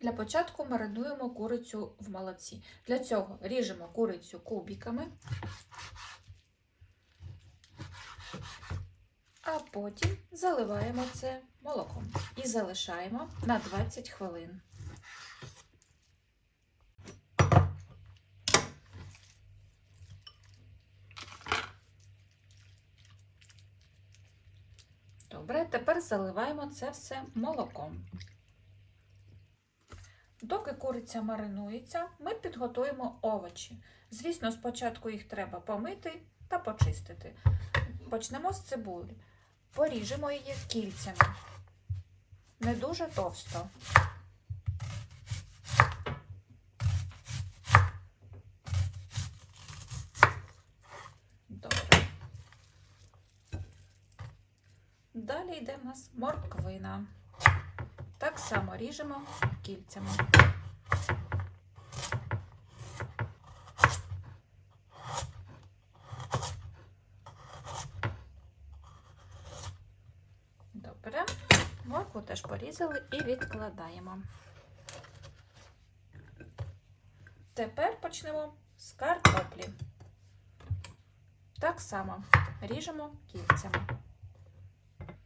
Для початку маринуємо курицю в молоці. Для цього ріжемо курицю кубиками, а потім заливаємо це молоком і залишаємо на 20 хвилин. Добре, тепер заливаємо це все молоком. Доки куриця маринується, ми підготуємо овочі. Звісно, спочатку їх треба помити та почистити. Почнемо з цибулі. Поріжемо її кільцями. Не дуже товсто. Добре. Далі йде в нас морквина. Так само ріжемо кільцями. Добре. Моркву теж порізали і відкладаємо. Тепер почнемо з картоплі. Так само ріжемо кільцями.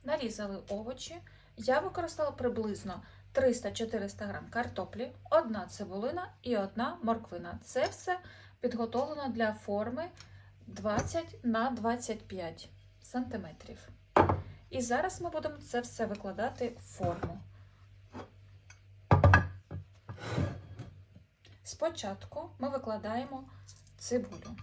Нарізали овочі. Я використала приблизно 300-400 г картоплі, одна цибулина і одна морквина. Це все підготовлено для форми 20 на 25 см. І зараз ми будемо це все викладати в форму. Спочатку ми викладаємо цибулю.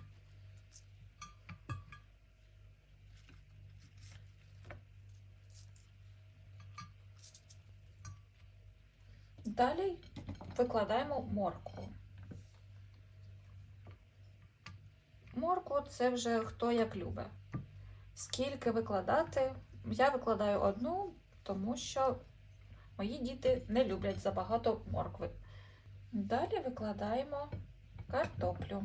Далі викладаємо моркву. Моркву це вже хто як любить. Скільки викладати? Я викладаю одну, тому що мої діти не люблять забагато моркви. Далі викладаємо картоплю.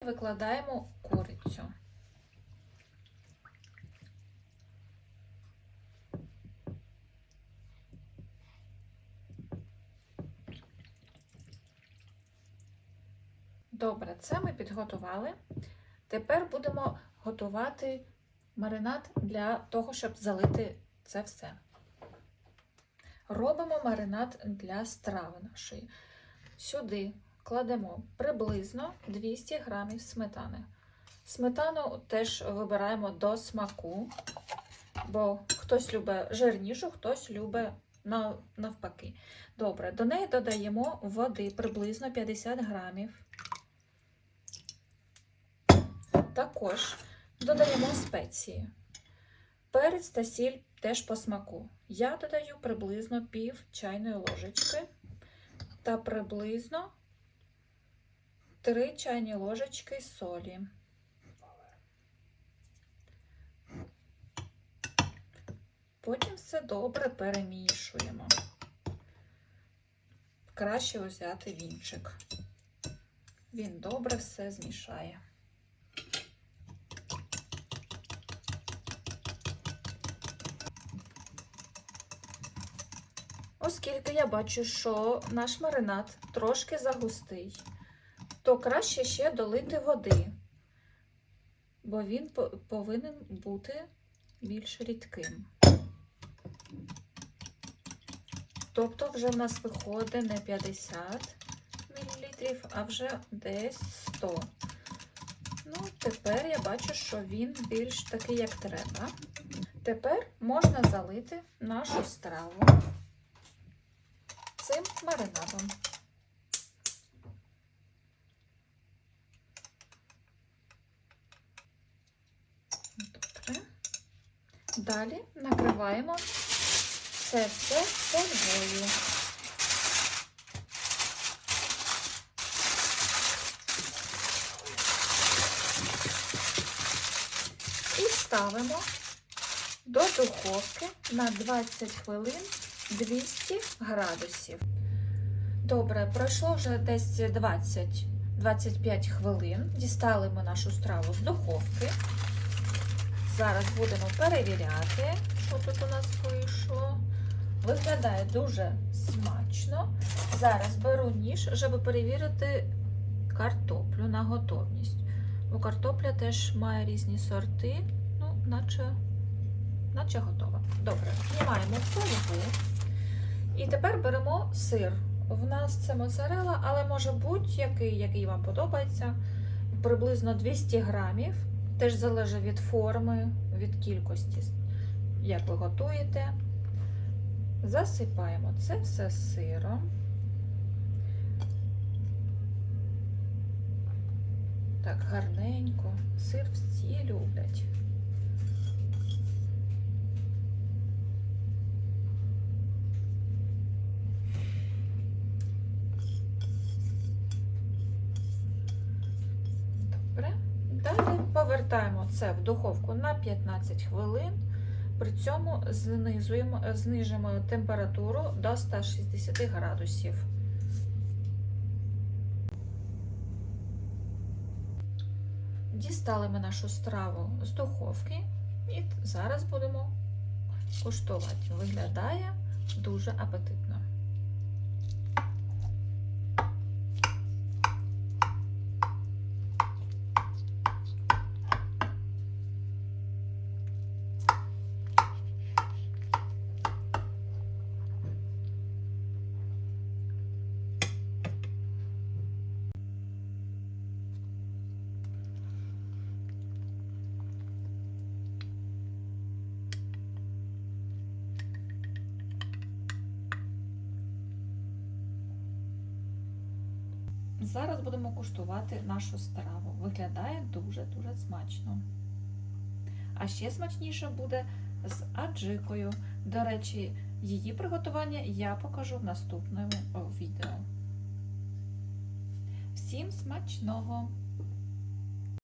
Викладаємо курицю. Добре, це ми підготували. Тепер будемо готувати маринад для того, щоб залити це все. Робимо маринад для страви нашої. Сюди кладемо приблизно 200 грамів сметани. Сметану теж вибираємо до смаку, бо хтось любить жирнішу, хтось любить навпаки. Добре, до неї додаємо води приблизно 50 грамів. Також додаємо спеції. Перець та сіль теж по смаку. Я додаю приблизно пів чайної ложечки та приблизно 3 чайні ложечки солі. Потім все добре перемішуємо. Краще взяти вінчик. Він добре все змішає. Оскільки я бачу, що наш маринад трошки загустий, то краще ще долити води, бо він повинен бути більш рідким. Тобто вже в нас виходить не 50 мл, а вже десь 100. Ну, тепер я бачу, що він більш такий, як треба. Тепер можна залити нашу страву цим маринадом. Добре. Далі накриваємо це все фольгою. І ставимо до духовки на 20 хвилин 200 градусів. Добре, пройшло вже десь 20-25 хвилин. Дістали ми нашу страву з духовки. Зараз будемо перевіряти, що тут у нас вийшло. Виглядає дуже смачно. Зараз беру ніж, щоб перевірити картоплю на готовність. Бо картопля теж має різні сорти, ну, наче, наче готова. Добре, знімаємо фольгу. І тепер беремо сир. В нас це моцарела, але може будь-який, який вам подобається. Приблизно 200 грамів. Теж залежить від форми, від кількості, як ви готуєте. Засипаємо це все сиром. Так, гарненько. Сир всі люблять. Добре. Далі повертаємо це в духовку на 15 хвилин. При цьому знизуємо, знижимо температуру до 160 градусів. Дістали ми нашу страву з духовки і зараз будемо куштувати. Виглядає дуже апетитно. Зараз будемо куштувати нашу страву. Виглядає дуже-дуже смачно. А ще смачніше буде з аджикою. До речі, її приготування я покажу в наступному відео. Всім смачного!